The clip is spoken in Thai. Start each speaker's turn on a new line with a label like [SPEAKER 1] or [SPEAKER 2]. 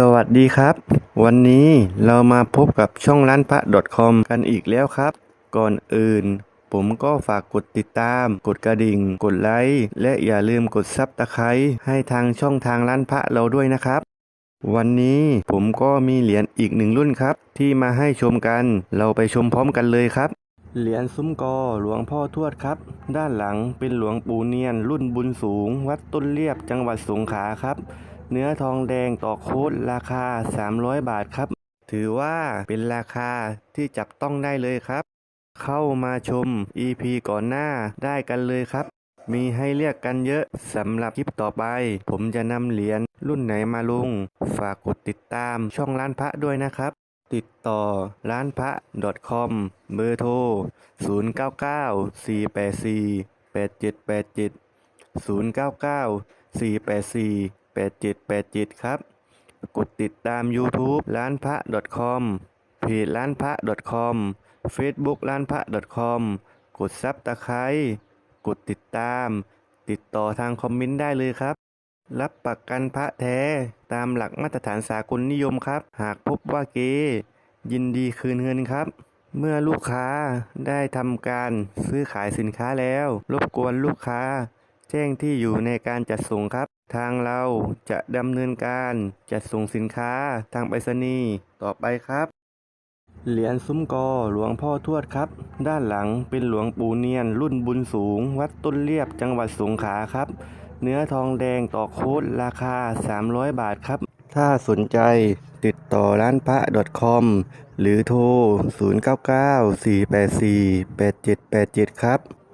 [SPEAKER 1] สวัสดีครับ วันนี้เรามาพบกับช่องร้านพระ .com กันอีกแล้วครับ ก่อนอื่น ผมก็ฝากกดติดตาม กดกระดิ่ง กดไลค์และอย่าลืมกดซับตะไคร้ให้ทางช่องทางร้านพระเราด้วยนะครับ วันนี้ผมก็มีเหรียญอีกหนึ่งรุ่นครับ ที่มาให้ชมกัน เราไปชมพร้อมกันเลยครับเหรียญซุ้มกอหลวงพ่อทวดครับ ด้านหลังเป็นหลวงปู่เนียนรุ่นบุญสูง วัดต้นเลียบจังหวัดสงขลาครับ เนื้อทองแดงต่อโคตรราคา 300 บาทครับ ถือว่าเป็นราคาที่จับต้องได้เลยครับ เข้ามาชม EP ก่อนหน้าได้กันเลยครับ มีให้เรียกกันเยอะสำหรับคลิปต่อไป ผมจะนำเหรียญรุ่นไหนมาลง ฝากกดติดตามช่องร้านพระด้วยนะครับติดต่อร้านพระ .com เบอร์โทร 0994848787 0994848787ครับ กดติดตาม YouTube ร้านพระ .com เพจร้านพระ .com Facebook ร้านพระ .com กดซับตะไคร้กดติดตาม ติดต่อทางคอมเมนต์ได้เลยครับ รับประกันพระแท้ตามหลักมาตรฐานสากลนิยมครับ หากพบว่าเกยินดีคืนเงินครับ เมื่อลูกค้าได้ทำการซื้อขายสินค้าแล้ว รบกวนลูกค้า แจ้งที่อยู่ในการจัดส่งครับ ทางเราจะดำเนินการจัดส่งสินค้าทางไปรษณีย์ต่อไปครับ เหรียญซุ้มกอหลวงพ่อทวดครับ ด้านหลังเป็นหลวงปู่เนียนรุ่นบุญสูง วัดต้นเลียบจังหวัดสงขลาครับ เนื้อทองแดงต่อโคตรราคา 300 บาทครับ ถ้าสนใจติดต่อร้านพระ .com หรือโทร 0994848787 ครับ